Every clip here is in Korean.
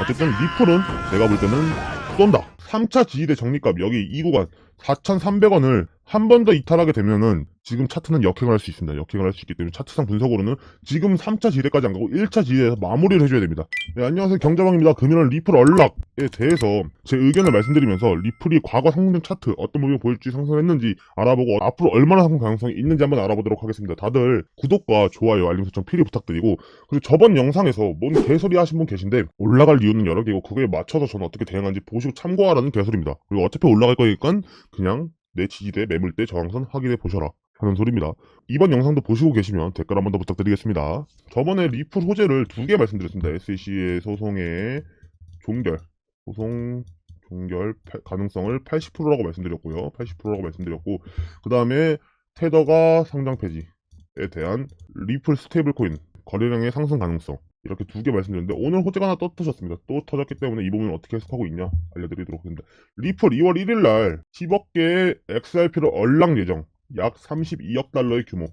어쨌든 리플은 내가 볼 때는 쏜다. 3차 지지대 적립값 여기 이 구간 4,300원을 한 번 더 이탈하게 되면은 지금 차트는 역행을 할 수 있습니다. 역행을 할 수 있기 때문에 차트상 분석으로는 지금 3차 지지대까지 안 가고 1차 지지대에서 마무리를 해줘야 됩니다. 네, 안녕하세요. 경자방입니다. 금일은 리플 얼락에 대해서 제 의견을 말씀드리면서 리플이 과거 상승 차트 어떤 모습을 보일지 상승했는지 알아보고 앞으로 얼마나 상승 가능성이 있는지 한번 알아보도록 하겠습니다. 다들 구독과 좋아요, 알림 설정 필히 부탁드리고 그리고 저번 영상에서 뭔 개소리 하신 분 계신데 올라갈 이유는 여러 개고 그거에 맞춰서 저는 어떻게 대응하는지 보시고 참고하라는 개소리입니다. 그리고 어차피 올라갈 거니까 그냥 내 지지대 매물대 저항선 확인해 보셔라 하는 소리입니다. 이번 영상도 보시고 계시면 댓글 한 번 더 부탁드리겠습니다. 저번에 리플 호재를 두 개 말씀드렸습니다. SEC의 소송의 종결, 소송 종결 파- 가능성을 80%라고 말씀드렸고요. 80%라고 말씀드렸고 그 다음에 테더가 상장 폐지에 대한 리플 스테이블 코인 거래량의 상승 가능성 이렇게 두 개 말씀드렸는데 오늘 호재가 하나 또 터졌습니다. 또 터졌기 때문에 이 부분을 어떻게 해석하고 있냐 알려드리도록 하겠습니다. 리플 2월 1일 날 10억 개의 XRP를 얼락 예정 약 32억 달러의 규모.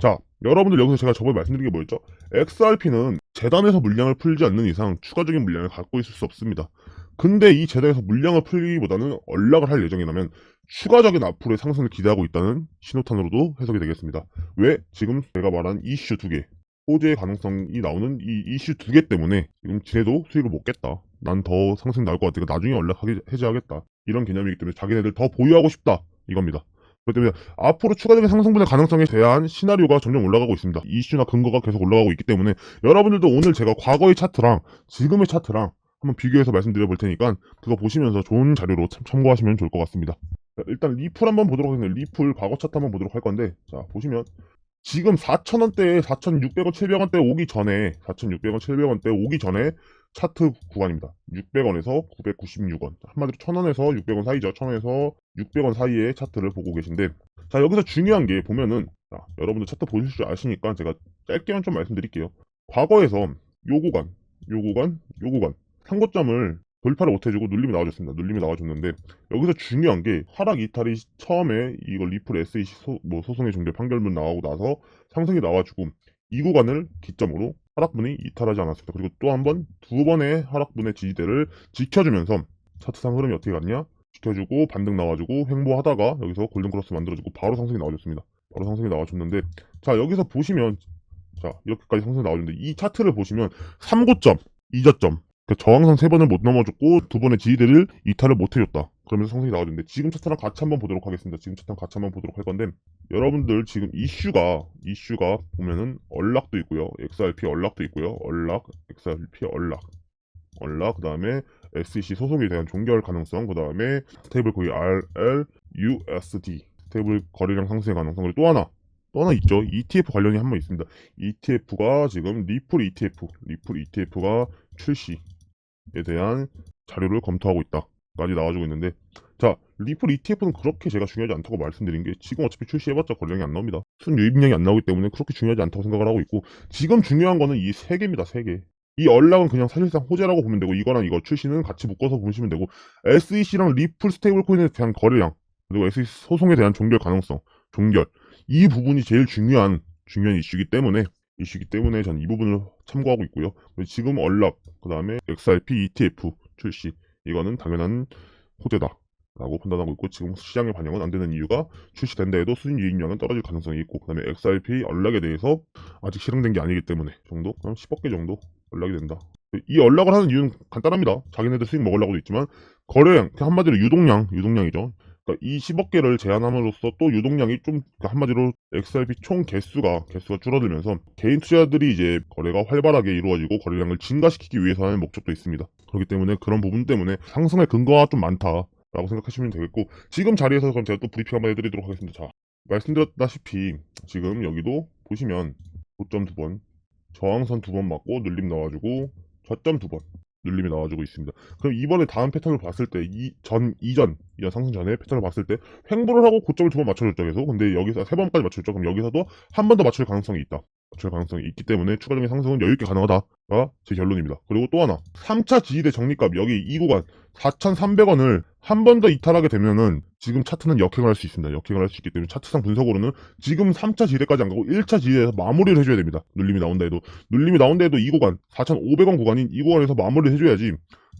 자, 여러분들 여기서 제가 저번에 말씀드린 게 뭐였죠? XRP는 재단에서 물량을 풀지 않는 이상 추가적인 물량을 갖고 있을 수 없습니다. 근데 이 재단에서 물량을 풀기보다는 얼락을 할 예정이라면 추가적인 앞으로의 상승을 기대하고 있다는 신호탄으로도 해석이 되겠습니다. 왜? 지금 제가 말한 이슈 두 개, 호재의 가능성이 나오는 이 이슈 두 개 때문에 지금 지네도 수익을 못 겠다. 난 더 상승 나올 것 같으니까 나중에 연락하게 해제하겠다. 이런 개념이기 때문에 자기네들 더 보유하고 싶다. 이겁니다. 그렇기 때문에 앞으로 추가적인 상승분의 가능성에 대한 시나리오가 점점 올라가고 있습니다. 이슈나 근거가 계속 올라가고 있기 때문에 여러분들도 오늘 제가 과거의 차트랑 지금의 차트랑 한번 비교해서 말씀드려 볼 테니까 그거 보시면서 좋은 자료로 참, 참고하시면 좋을 것 같습니다. 자, 일단 리플 한번 보도록 하겠습니다. 리플 과거 차트 한번 보도록 할 건데 자 보시면 지금 4,000원대에 4,600원, 700원대 오기 전에 4,600원, 700원대 오기 전에 차트 구간입니다. 600원에서 996원. 한마디로 1,000원에서 600원 사이죠. 1,000원에서 600원 사이의 차트를 보고 계신데 자 여기서 중요한 게 보면은 자, 여러분들 차트 보실 줄 아시니까 제가 짧게만 좀 말씀드릴게요. 과거에서 요 구간, 요 구간, 요 구간 상고점을 돌파를 못해주고 눌림이 나와줬습니다. 눌림이 나와줬는데 여기서 중요한 게 하락 이탈이 처음에 이거 리플 SEC 소, 뭐 소송의 종결 판결문 나오고 나서 상승이 나와주고 이 구간을 기점으로 하락분이 이탈하지 않았습니다. 그리고 또 한 번 두 번의 하락분의 지지대를 지켜주면서 차트상 흐름이 어떻게 갔냐? 지켜주고 반등 나와주고 횡보하다가 여기서 골든크로스 만들어주고 바로 상승이 나와줬습니다. 바로 상승이 나와줬는데 자 여기서 보시면 자 이렇게까지 상승이 나와줬는데 이 차트를 보시면 3고점, 2저점 그 저항선 세 번을 못 넘어줬고 두 번의 지지대를 이탈을 못 해줬다. 그러면서 상승이 나와줬는데 지금 차트랑 같이 한번 보도록 하겠습니다. 지금 차트랑 같이 한번 보도록 할 건데 여러분들 지금 이슈가 이슈가 보면은 얼락도 있고요. XRP 얼락도 있고요. 얼락, XRP 얼락, 얼락 그 다음에 SEC 소송에 대한 종결 가능성 그 다음에 스테이블 코인 RL, USD 스테이블 거래량 상승의 가능성 그리고 또 하나 또 하나 있죠. ETF 관련이 한 번 있습니다. ETF가 지금 리플 ETF, 리플 ETF가 출시에 대한 자료를 검토하고 있다 까지 나와주고 있는데 자 리플 ETF는 그렇게 제가 중요하지 않다고 말씀드린 게 지금 어차피 출시해봤자 거래량이 안 나옵니다. 순 유입량이 안 나오기 때문에 그렇게 중요하지 않다고 생각을 하고 있고 지금 중요한 거는 이 세 개입니다. 세 개. 이 얼락은 그냥 사실상 호재라고 보면 되고 이거랑 이거 출시는 같이 묶어서 보시면 되고 SEC랑 리플 스테이블 코인에 대한 거래량 그리고 SEC 소송에 대한 종결 가능성 종결 이 부분이 제일 중요한 중요한 이슈이기 때문에 이슈이기 때문에 저는 이 부분을 참고하고 있고요. 지금 얼락 그 다음에 XRP ETF 출시 이거는 당연한 호재다. 라고 판단하고 있고 지금 시장의 반영은 안 되는 이유가 출시된다 해도 수익 유입량은 떨어질 가능성이 있고 그 다음에 XRP 얼락에 대해서 아직 실행된 게 아니기 때문에 정도? 그럼 10억 개 정도 연락이 된다. 이 연락을 하는 이유는 간단합니다. 자기네들 수익 먹으려고도 있지만 거래량, 한마디로 유동량, 유동량이죠. 그러니까 이 10억 개를 제한함으로써 또 유동량이 좀 그러니까 한마디로 XRP 총 개수가 개수가 줄어들면서 개인 투자들이 이제 거래가 활발하게 이루어지고 거래량을 증가시키기 위해서 하는 목적도 있습니다. 그렇기 때문에 그런 부분 때문에 상승의 근거가 좀 많다 라고 생각하시면 되겠고 지금 자리에서 그럼 제가 또 브리핑 한번 해드리도록 하겠습니다. 자 말씀드렸다시피 지금 여기도 보시면 고점 두 번, 저항선 두 번 맞고 눌림 나와주고 저점 두 번 눌림이 나와주고 있습니다. 그럼 이번에 다음 패턴을 봤을 때 이 전 이전 이전 상승 전에 패턴을 봤을 때 횡보를 하고 고점을 두 번 맞춰줬죠 계속. 근데 여기서 세 번까지 맞춰줬죠. 그럼 여기서도 한 번 더 맞출 가능성이 있다. 맞출 가능성이 있기 때문에 추가적인 상승은 여유있게 가능하다가 제 결론입니다. 그리고 또 하나 3차 지지대 정리값 여기 이 구간 4,300원을 한 번 더 이탈하게 되면은 지금 차트는 역행을 할 수 있습니다. 역행을 할 수 있기 때문에 차트상 분석으로는 지금 3차 지지대까지 안 가고 1차 지지대에서 마무리를 해줘야 됩니다. 눌림이 나온다 해도 눌림이 나온다 해도 이 구간 4,500원 구간인 이 구간에서 마무리를 해줘야지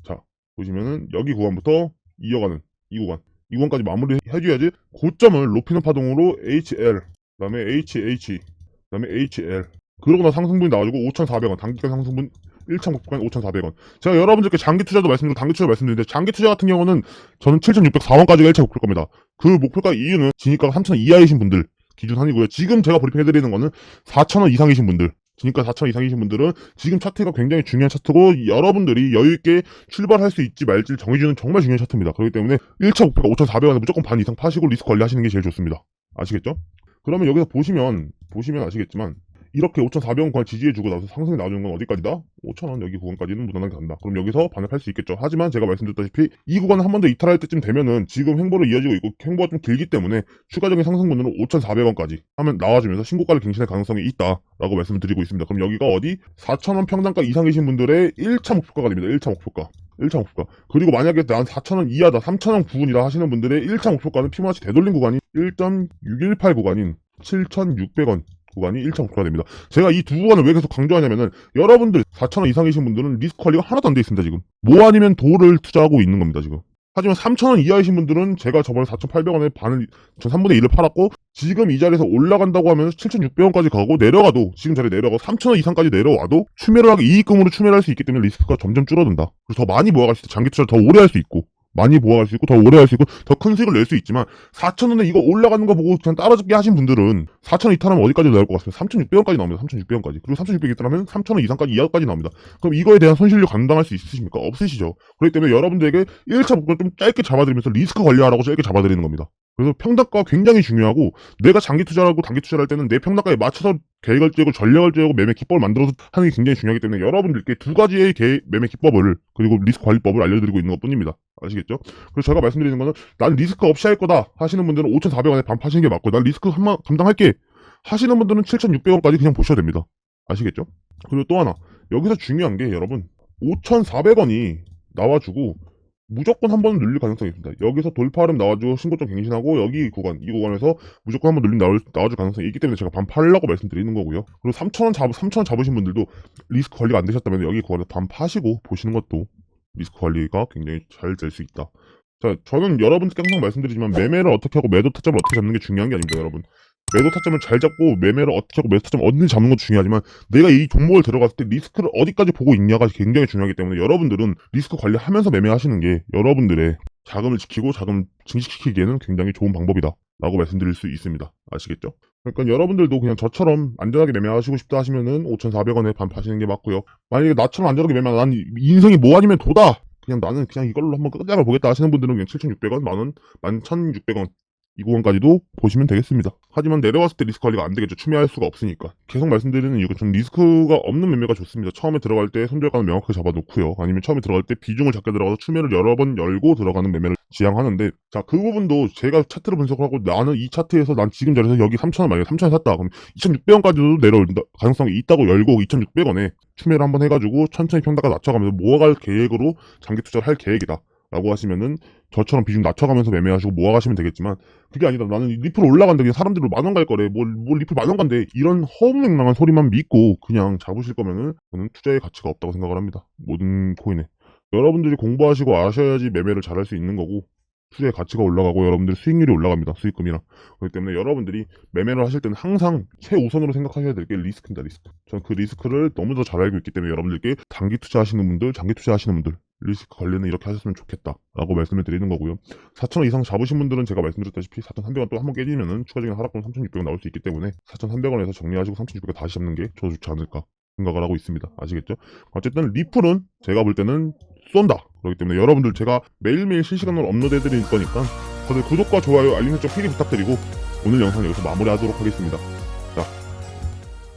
자 보시면은 여기 구간부터 이어가는 이 구간 이 구간까지 마무리 해줘야지 고점을 높이는 파동으로 HL 그 다음에 HH 그 다음에 HL 그러고 나 상승분이 나와주고 5,400원 단기간 상승분 1차 목표가 5,400원. 제가 여러분들께 장기 투자도 말씀드리고 단기 투자 말씀드리는데 장기 투자 같은 경우는 저는 7,604원까지가 1차 목표일 겁니다. 그 목표가 이유는 진입가가 3,000원 이하이신 분들 기준 한이고요. 지금 제가 브리핑해드리는 거는 4,000원 이상이신 분들 진입가 4,000원 이상이신 분들은 지금 차트가 굉장히 중요한 차트고 여러분들이 여유있게 출발할 수 있지 말지를 정해주는 정말 중요한 차트입니다. 그렇기 때문에 1차 목표가 5,400원에 무조건 반 이상 파시고 리스크 관리하시는 게 제일 좋습니다. 아시겠죠? 그러면 여기서 보시면 보시면 아시겠지만 이렇게 5,400원 권 지지해주고 나서 상승이 나와주는 건 어디까지다? 5,000원 여기 구간까지는 무난하게 간다. 그럼 여기서 반납할 수 있겠죠. 하지만 제가 말씀드렸다시피 이 구간을 한번 더 이탈할 때쯤 되면은 지금 행보로 이어지고 있고 행보가 좀 길기 때문에 추가적인 상승분으로 5,400원까지 하면 나와주면서 신고가를 갱신할 가능성이 있다라고 말씀을 드리고 있습니다. 그럼 여기가 어디? 4,000원 평단가 이상이신 분들의 1차 목표가가 됩니다. 1차 목표가. 1차 목표가. 그리고 만약에 난 4,000원 이하다, 3,000원 구간이다 하시는 분들의 1차 목표가는 피부나치 되돌림 구간이 1.618 구간인 7,600원 구간이 1차 목표가 됩니다. 제가 이 두 구간을 왜 계속 강조하냐면은 여러분들 4,000원 이상이신 분들은 리스크 관리가 하나도 안 돼 있습니다, 지금. 뭐 아니면 도를 투자하고 있는 겁니다, 지금. 하지만 3,000원 이하이신 분들은 제가 저번에 4,800원에 반을, 전 3분의 1을 팔았고, 지금 이 자리에서 올라간다고 하면 7,600원까지 가고, 내려가도, 지금 자리에 내려가고, 3,000원 이상까지 내려와도, 추매를 하게 이익금으로 추매를 할 수 있기 때문에 리스크가 점점 줄어든다. 그래서 더 많이 모아갈 수 있다. 장기 투자를 더 오래 할 수 있고, 많이 모아갈 수 있고, 더 오래 할 수 있고, 더 큰 수익을 낼 수 있지만, 4,000원에 이거 올라가는 거 보고 그냥 따라잡기 하신 분들은, 4,000원 이탈하면 어디까지 나올 것 같습니다. 3,600원까지 나옵니다. 3,600원까지. 그리고 3,600원 이탈하면 3,000원 이상까지, 이하까지 나옵니다. 그럼 이거에 대한 손실을 감당할 수 있으십니까? 없으시죠. 그렇기 때문에 여러분들에게 1차 목표를 좀 짧게 잡아드리면서 리스크 관리하라고 짧게 잡아드리는 겁니다. 그래서 평단가가 굉장히 중요하고 내가 장기 투자를 하고 단기 투자를 할 때는 내 평단가에 맞춰서 계획을 짜고 전략을 짜고 매매 기법을 만들어서 하는 게 굉장히 중요하기 때문에 여러분들께 두 가지의 계- 매매 기법을 그리고 리스크 관리법을 알려드리고 있는 것 뿐입니다. 아시겠죠? 그래서 제가 말씀드리는 거는 난 리스크 없이 할 거다 하시는 분들은 5,400원에 반 파시는 게 맞고 난 리스크 한번 감당할게 하시는 분들은 7,600원까지 그냥 보셔도 됩니다. 아시겠죠? 그리고 또 하나 여기서 중요한 게 여러분 5,400원이 나와주고 무조건 한 번은 눌릴 가능성이 있습니다. 여기서 돌파름 나와주고 신고점 갱신하고 여기 구간 이 구간에서 무조건 한번 눌림 나올, 나와줄 가능성이 있기 때문에 제가 반 팔라고 말씀드리는 거고요. 그리고 3,000원 잡 3,000원 잡으신 분들도 리스크 관리가 안 되셨다면 여기 구간에서 반 파시고 보시는 것도 리스크 관리가 굉장히 잘 될 수 있다. 자, 저는 여러분들께 항상 말씀드리지만 매매를 어떻게 하고 매도 타점을 어떻게 잡는 게 중요한 게 아닙니다, 여러분. 매도 타점을 잘 잡고 매매를 어떻게 하고 매도 타점을 언제 잡는 것도 중요하지만 내가 이 종목을 들어갔을 때 리스크를 어디까지 보고 있냐가 굉장히 중요하기 때문에 여러분들은 리스크 관리하면서 매매하시는 게 여러분들의 자금을 지키고 자금 증식시키기에는 굉장히 좋은 방법이다 라고 말씀드릴 수 있습니다. 아시겠죠? 그러니까 여러분들도 그냥 저처럼 안전하게 매매하시고 싶다 하시면은 5,400원에 반 파시는 게 맞고요. 만약에 나처럼 안전하게 매매하면 난 인생이 뭐 아니면 도다! 그냥 나는 그냥 이걸로 한번 끝장을 보겠다 하시는 분들은 그냥 7,600원, 만원, 11,600원 이 구간까지도 보시면 되겠습니다. 하지만 내려왔을 때 리스크 관리가 안 되겠죠. 추매할 수가 없으니까. 계속 말씀드리는 이유가 좀 리스크가 없는 매매가 좋습니다. 처음에 들어갈 때 손절가는 명확하게 잡아놓고요. 아니면 처음에 들어갈 때 비중을 작게 들어가서 추매를 여러 번 열고 들어가는 매매를 지향하는데 자 그 부분도 제가 차트를 분석을 하고 나는 이 차트에서 난 지금 자리에서 여기 3,000원 만약에 3,000원 샀다. 그럼 2,600원까지도 내려올 가능성이 있다고 열고 2,600원에 추매를 한번 해가지고 천천히 평가가 낮춰가면서 모아갈 계획으로 장기 투자를 할 계획이다. 라고 하시면은 저처럼 비중 낮춰가면서 매매하시고 모아가시면 되겠지만 그게 아니다. 나는 리플 올라간다. 그냥 사람들로 만원 갈 거래. 뭘, 뭘 리플 만원 간대. 이런 허무맹랑한 소리만 믿고 그냥 잡으실 거면은 저는 투자의 가치가 없다고 생각을 합니다. 모든 코인에. 여러분들이 공부하시고 아셔야지 매매를 잘할 수 있는 거고 투자의 가치가 올라가고 여러분들 수익률이 올라갑니다. 수익금이랑. 그렇기 때문에 여러분들이 매매를 하실 때는 항상 최우선으로 생각하셔야 될 게 리스크입니다. 리스크. 저는 그 리스크를 너무 더 잘 알고 있기 때문에 여러분들께 단기 투자하시는 분들, 장기 투자하시는 분들 리스크 관리는 이렇게 하셨으면 좋겠다 라고 말씀을 드리는 거고요. 4,000원 이상 잡으신 분들은 제가 말씀드렸다시피 4,300원 또 한 번 깨지면은 추가적인 하락분 3,600원 나올 수 있기 때문에 4,300원에서 정리하시고 3,600원 다시 잡는 게 더 좋지 않을까 생각을 하고 있습니다. 아시겠죠? 어쨌든 리플은 제가 볼 때는 쏜다. 그렇기 때문에 여러분들 제가 매일매일 실시간으로 업로드 해 드릴 거니까 다들 구독과 좋아요 알림 설정 필히 부탁드리고 오늘 영상 여기서 마무리하도록 하겠습니다